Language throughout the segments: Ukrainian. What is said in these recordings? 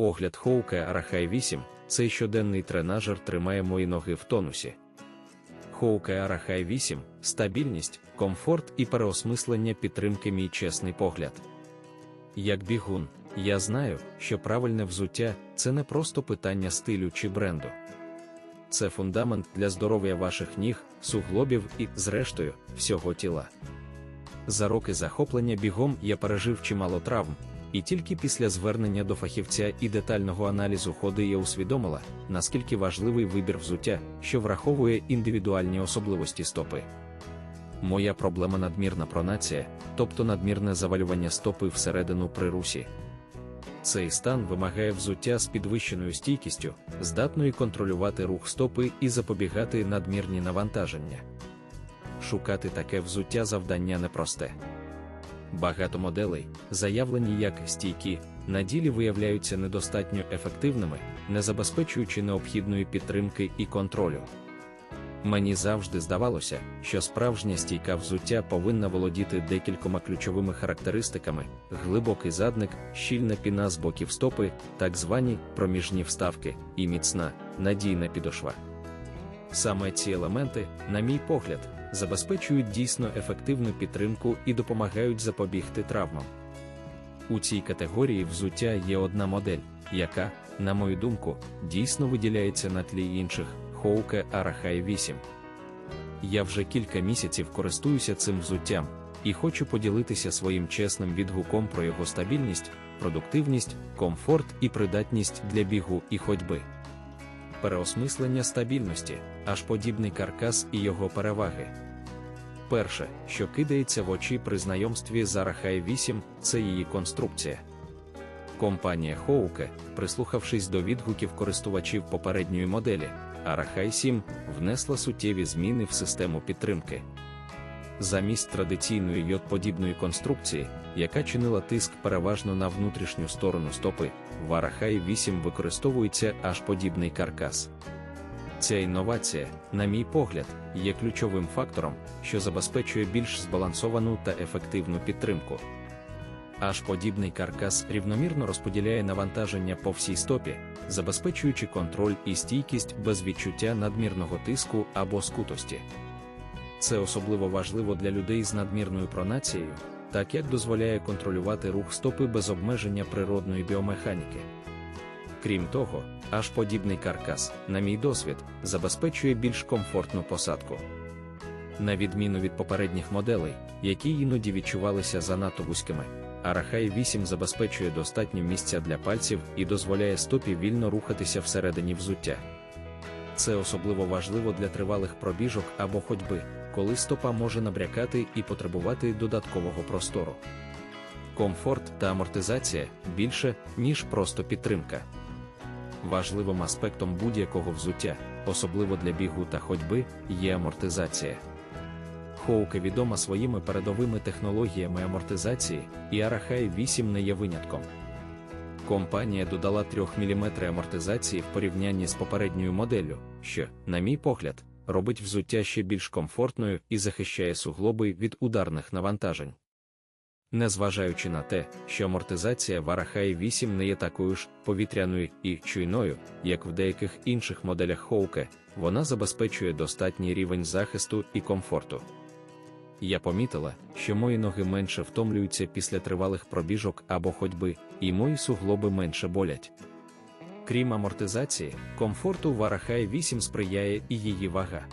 Огляд Хоука Арахай 8 цей щоденний тренажер тримає мої ноги в тонусі. Хоука Арахай 8 стабільність, комфорт і переосмислення підтримки мій чесний погляд. Як бігун, я знаю, що правильне взуття це не просто питання стилю чи бренду. Це фундамент для здоров'я ваших ніг, суглобів і, зрештою, всього тіла. За роки захоплення бігом я пережив чимало травм, і тільки після звернення до фахівця і детального аналізу ходи я усвідомила, наскільки важливий вибір взуття, що враховує індивідуальні особливості стопи. Моя проблема надмірна пронація, тобто надмірне завалювання стопи всередину при русі. Цей стан вимагає взуття з підвищеною стійкістю, здатної контролювати рух стопи і запобігати надмірні навантаження. Шукати таке взуття завдання непросте. Багато моделей, заявлені як стійкі, на ділі виявляються недостатньо ефективними, не забезпечуючи необхідної підтримки і контролю. Мені завжди здавалося, що справжня стійка взуття повинна володіти декількома ключовими характеристиками: глибокий задник, щільна піна з боків стопи, так звані проміжні вставки, і міцна, надійна підошва. Саме ці елементи, на мій погляд, забезпечують дійсно ефективну підтримку і допомагають запобігти травмам. У цій категорії взуття є одна модель, яка, на мою думку, дійсно виділяється на тлі інших Хоуке Арахай 8. Я вже кілька місяців користуюся цим взуттям і хочу поділитися своїм чесним відгуком про його стабільність, продуктивність, комфорт і придатність для бігу і ходьби. Переосмислення стабільності, аж подібний каркас і його переваги. Перше, що кидається в очі при знайомстві з Арахай 8, це її конструкція. Компанія Хоуке, прислухавшись до відгуків користувачів попередньої моделі, Арахай 7 внесла суттєві зміни в систему підтримки. Замість традиційної йод-подібної конструкції, яка чинила тиск переважно на внутрішню сторону стопи, в Арахай 8 використовується аж подібний каркас. Ця інновація, на мій погляд, є ключовим фактором, що забезпечує більш збалансовану та ефективну підтримку. Аж подібний каркас рівномірно розподіляє навантаження по всій стопі, забезпечуючи контроль і стійкість без відчуття надмірного тиску або скутості. Це особливо важливо для людей з надмірною пронацією, так як дозволяє контролювати рух стопи без обмеження природної біомеханіки. Крім того, аж подібний каркас, на мій досвід, забезпечує більш комфортну посадку. На відміну від попередніх моделей, які іноді відчувалися занадто вузькими, Арахай 8 забезпечує достатньо місця для пальців і дозволяє стопі вільно рухатися всередині взуття. Це особливо важливо для тривалих пробіжок або ходьби, коли стопа може набрякати і потребувати додаткового простору. Комфорт та амортизація більше, ніж просто підтримка. Важливим аспектом будь-якого взуття, особливо для бігу та ходьби, є амортизація. Хоуке відома своїми передовими технологіями амортизації, і Арахай 8 не є винятком. Компанія додала 3 мм амортизації в порівнянні з попередньою моделлю, що, на мій погляд, робить взуття ще більш комфортною і захищає суглоби від ударних навантажень. Незважаючи на те, що амортизація в Арахай 8 не є такою ж повітряною і чуйною, як в деяких інших моделях Хоуке, вона забезпечує достатній рівень захисту і комфорту. Я помітила, що мої ноги менше втомлюються після тривалих пробіжок або ходьби, і мої суглоби менше болять. Крім амортизації, комфорту в Арахай 8 сприяє і її вага.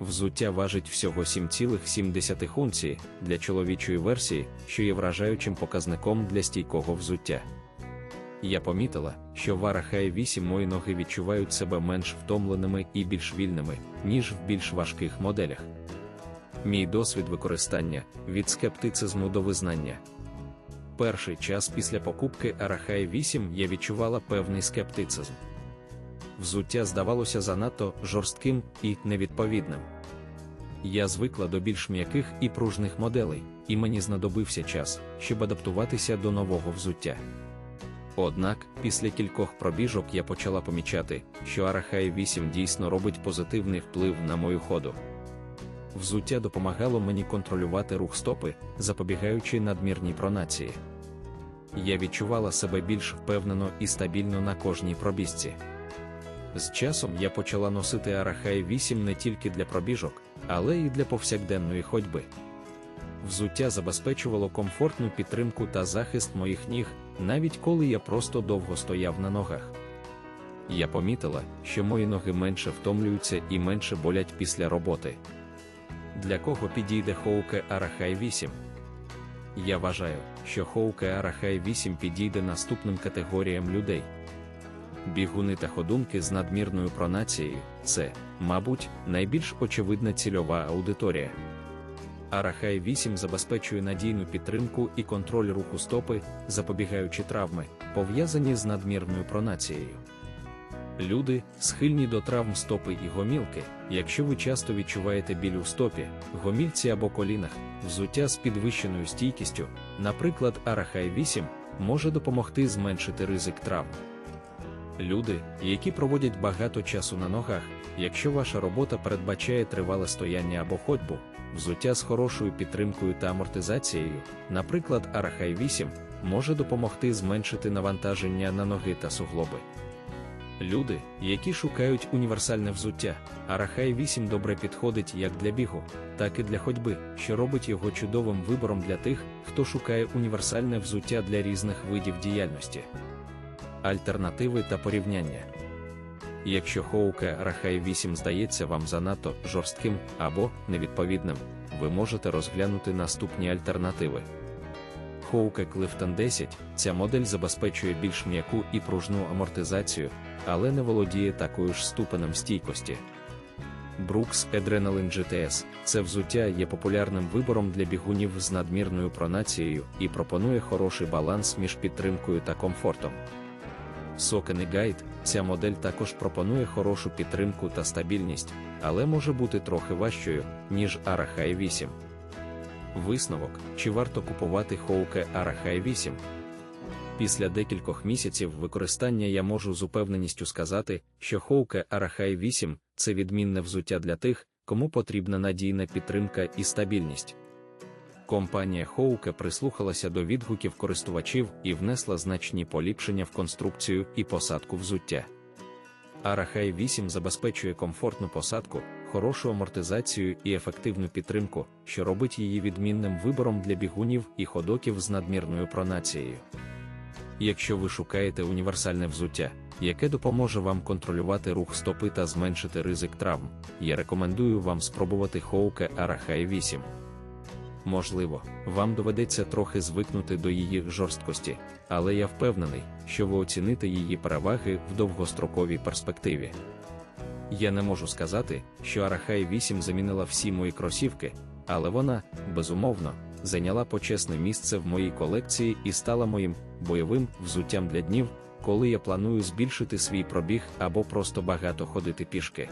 Взуття важить всього 7,7 унції для чоловічої версії, що є вражаючим показником для стійкого взуття. Я помітила, що в Арахай 8 мої ноги відчувають себе менш втомленими і більш вільними, ніж в більш важких моделях. Мій досвід використання від скептицизму до визнання. Перший час після покупки Арахай 8 я відчувала певний скептицизм. Взуття здавалося занадто жорстким і невідповідним. Я звикла до більш м'яких і пружних моделей, і мені знадобився час, щоб адаптуватися до нового взуття. Однак, після кількох пробіжок я почала помічати, що Арахай 8 дійсно робить позитивний вплив на мою ходу. Взуття допомагало мені контролювати рух стопи, запобігаючи надмірній пронації. я відчувала себе більш впевнено і стабільно на кожній пробіжці. З часом я почала носити Арахай 8 не тільки для пробіжок, але й для повсякденної ходьби. Взуття забезпечувало комфортну підтримку та захист моїх ніг, навіть коли я просто довго стояв на ногах. Я помітила, що мої ноги менше втомлюються і менше болять після роботи. Для кого підійде Хоуке Арахай 8? Я вважаю, що Хоуке Арахай 8 підійде наступним категоріям людей. Бігуни та ходунки з надмірною пронацією це, мабуть, найбільш очевидна цільова аудиторія. Арахай 8 забезпечує надійну підтримку і контроль руху стопи, запобігаючи травми, пов'язані з надмірною пронацією. Люди, схильні до травм стопи і гомілки, якщо ви часто відчуваєте біль у стопі, гомільці або колінах, взуття з підвищеною стійкістю, наприклад, Арахай 8, може допомогти зменшити ризик травм. Люди, які проводять багато часу на ногах, якщо ваша робота передбачає тривале стояння або ходьбу, взуття з хорошою підтримкою та амортизацією, наприклад, Арахай 8, може допомогти зменшити навантаження на ноги та суглоби. Люди, які шукають універсальне взуття, Арахай 8 добре підходить як для бігу, так і для ходьби, що робить його чудовим вибором для тих, хто шукає універсальне взуття для різних видів діяльності. Альтернативи та порівняння. Якщо Хоуке Арахай 8 здається вам занадто жорстким або невідповідним, ви можете розглянути наступні альтернативи. Хоуке Clifton 10 ця модель забезпечує більш м'яку і пружну амортизацію, але не володіє такою ж ступенем стійкості. Brooks Adrenaline GTS це взуття є популярним вибором для бігунів з надмірною пронацією і пропонує хороший баланс між підтримкою та комфортом. Socony Guide ця модель також пропонує хорошу підтримку та стабільність, але може бути трохи важчою, ніж Arahai 8. Висновок, чи варто купувати Хоуке Arahai 8? Після декількох місяців використання я можу з упевненістю сказати, що Хоуке Arahai 8 це відмінне взуття для тих, кому потрібна надійна підтримка і стабільність. Компанія Хоуке прислухалася до відгуків користувачів і внесла значні поліпшення в конструкцію і посадку взуття. Arahai 8 забезпечує комфортну посадку, хорошу амортизацію і ефективну підтримку, що робить її відмінним вибором для бігунів і ходоків з надмірною пронацією. Якщо ви шукаєте універсальне взуття, яке допоможе вам контролювати рух стопи та зменшити ризик травм, я рекомендую вам спробувати Хоуке Arahai 8. Можливо, вам доведеться трохи звикнути до її жорсткості, але я впевнений, що ви оціните її переваги в довгостроковій перспективі. Я не можу сказати, що Арахай 8 замінила всі мої кросівки, але вона, безумовно, зайняла почесне місце в моїй колекції і стала моїм бойовим взуттям для днів, коли я планую збільшити свій пробіг або просто багато ходити пішки.